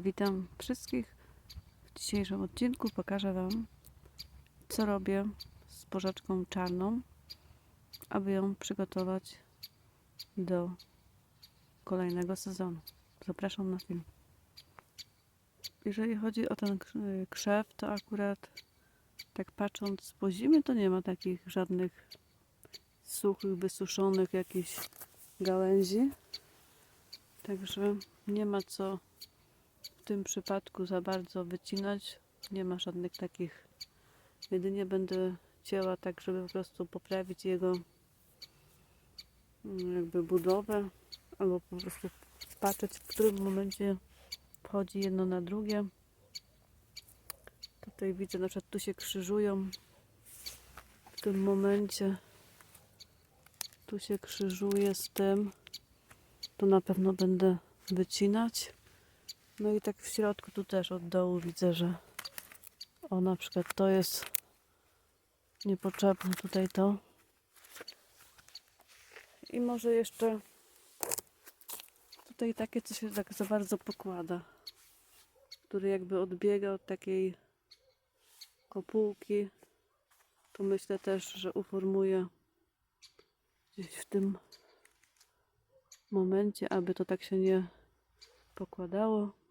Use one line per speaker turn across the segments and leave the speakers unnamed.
Witam wszystkich. W dzisiejszym odcinku pokażę Wam, co robię z porzeczką czarną, aby ją przygotować do kolejnego sezonu. Zapraszam na film. Jeżeli chodzi o ten krz- krzew, to akurat tak patrząc po zimie, to nie ma takich żadnych suchych, wysuszonych jakichś gałęzi. Także nie ma co tym przypadku za bardzo wycinać. Nie ma żadnych takich. Jedynie będę cięła tak, żeby po prostu poprawić jego mm, jakby budowę, albo po prostu patrzeć, w którym momencie wchodzi jedno na drugie. Tutaj widzę, na przykład tu się krzyżują. W tym momencie tu się krzyżuje z tym. Tu na pewno będę wycinać. No i tak w środku tu też od dołu widzę, że o na przykład to jest niepotrzebne tutaj to. I może jeszcze tutaj takie co się tak za bardzo pokłada, który jakby odbiega od takiej kopułki. To myślę też, że uformuję gdzieś w tym momencie, aby to tak się nie pokładało.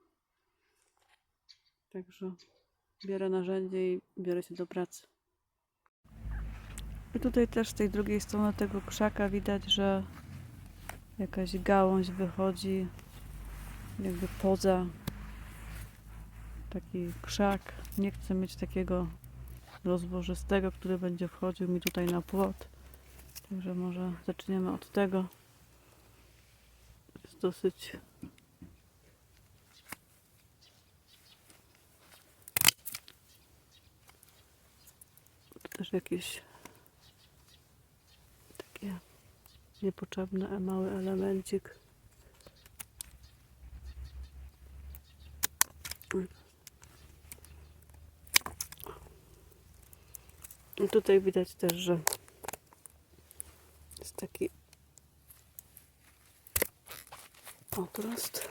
Także biorę narzędzie i biorę się do pracy. I tutaj też z tej drugiej strony tego krzaka widać, że jakaś gałąź wychodzi jakby poza taki krzak. Nie chcę mieć takiego rozłożystego, który będzie wchodził mi tutaj na płot. Także może zaczniemy od tego. Jest dosyć też jakieś takie niepotrzebny mały elemencik. I tutaj widać też, że jest taki odrost.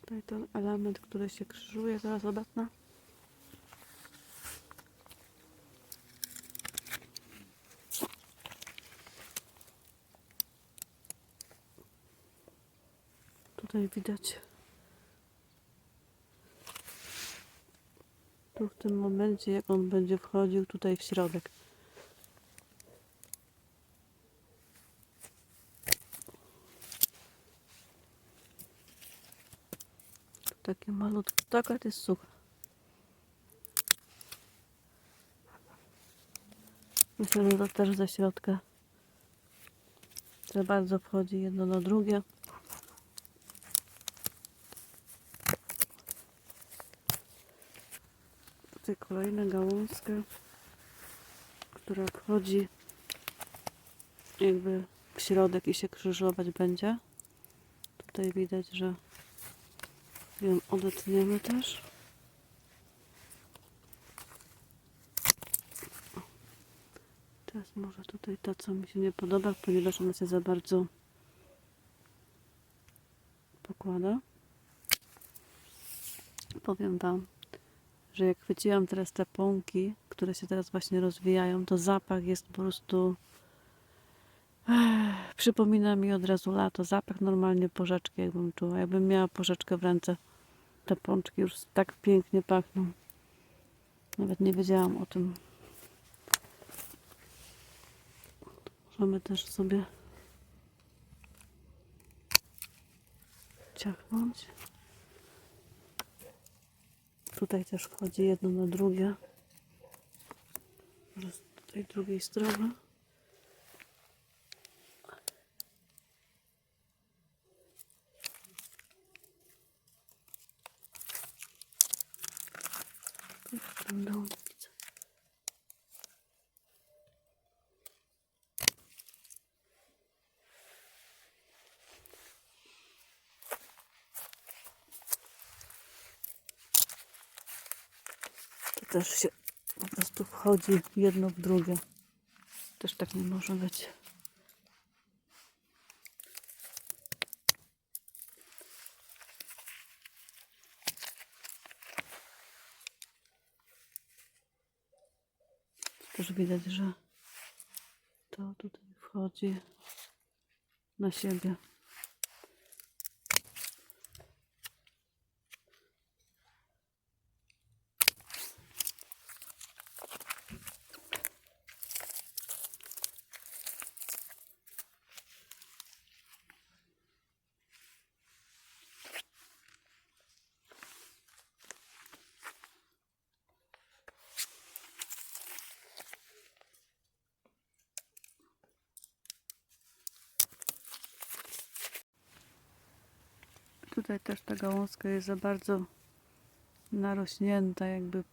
Tutaj ten element, który się krzyżuje, zaraz odetnę. Tutaj widać tu w tym momencie, jak on będzie wchodził tutaj w środek. Takie malutkie. Taka to jest sucha. Myślę, że to też ze środka. Za bardzo wchodzi jedno na drugie. Tutaj kolejna gałązka, która wchodzi jakby w środek i się krzyżować będzie. Tutaj widać, że ją odetniemy też. Teraz może tutaj to, co mi się nie podoba, ponieważ ona się za bardzo pokłada. Powiem Wam, że jak chwyciłam teraz te pąki, które się teraz właśnie rozwijają, to zapach jest po prostu przypomina mi od razu lato. Zapach normalnie porzeczki, jakbym czuła. Jakbym miała porzeczkę w ręce. Te pączki już tak pięknie pachną. Nawet nie wiedziałam o tym. Możemy też sobie ciachnąć. Tutaj też wchodzi jedno na drugie. Z tej drugiej strony. też się po prostu wchodzi jedno w drugie. Też tak nie może być. Też widać, że to tutaj wchodzi na siebie. Tutaj też ta gałązka jest za bardzo narośnięta, jakby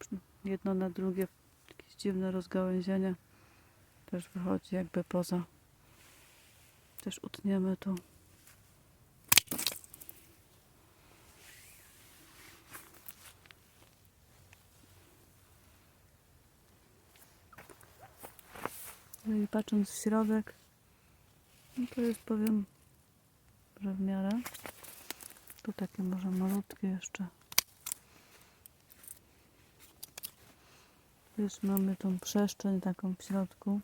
jedno na drugie, jakieś dziwne rozgałęzienia. Też wychodzi jakby poza. Też utniemy tu. No i patrząc w środek, no to jest powiem, że w miarę. Tu takie może malutkie jeszcze. Już mamy tą przestrzeń taką w środku.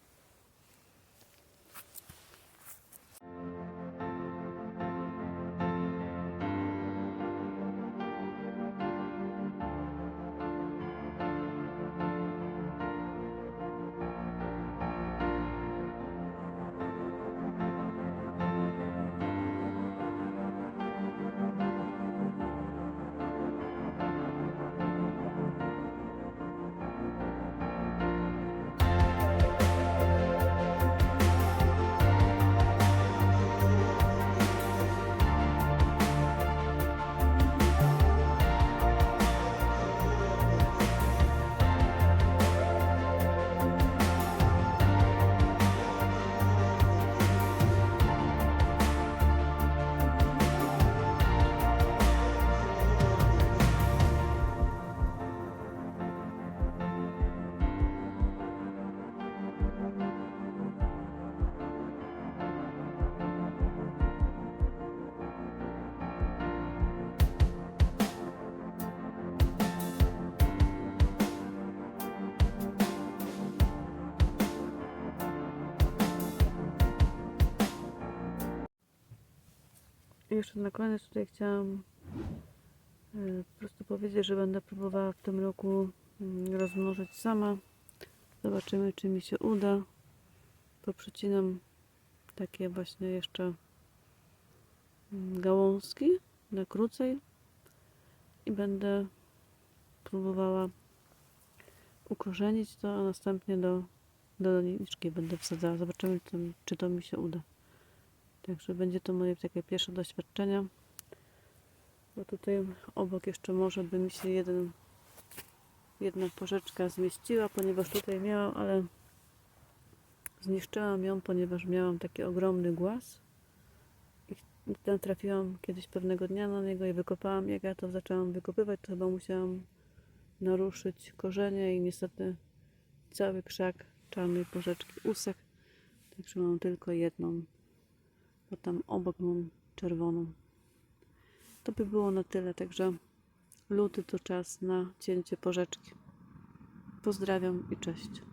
Jeszcze na koniec tutaj chciałam e, po prostu powiedzieć, że będę próbowała w tym roku mm, rozmnożyć sama. Zobaczymy, czy mi się uda. Poprzecinam takie właśnie jeszcze mm, gałązki na krócej i będę próbowała ukorzenić to, a następnie do, do doniczki będę wsadzała. Zobaczymy, czy, czy to mi się uda. Także będzie to moje takie pierwsze doświadczenia. Bo tutaj obok jeszcze może by mi się jeden, jedna porzeczka zmieściła, ponieważ tutaj miałam, ale zniszczyłam ją, ponieważ miałam taki ogromny głaz. I natrafiłam kiedyś pewnego dnia na niego i wykopałam. Jak ja to zaczęłam wykopywać, to chyba musiałam naruszyć korzenie i niestety cały krzak czarnej porzeczki usechł. Także mam tylko jedną bo tam obok mam czerwoną. To by było na tyle, także luty to czas na cięcie porzeczki. Pozdrawiam i cześć.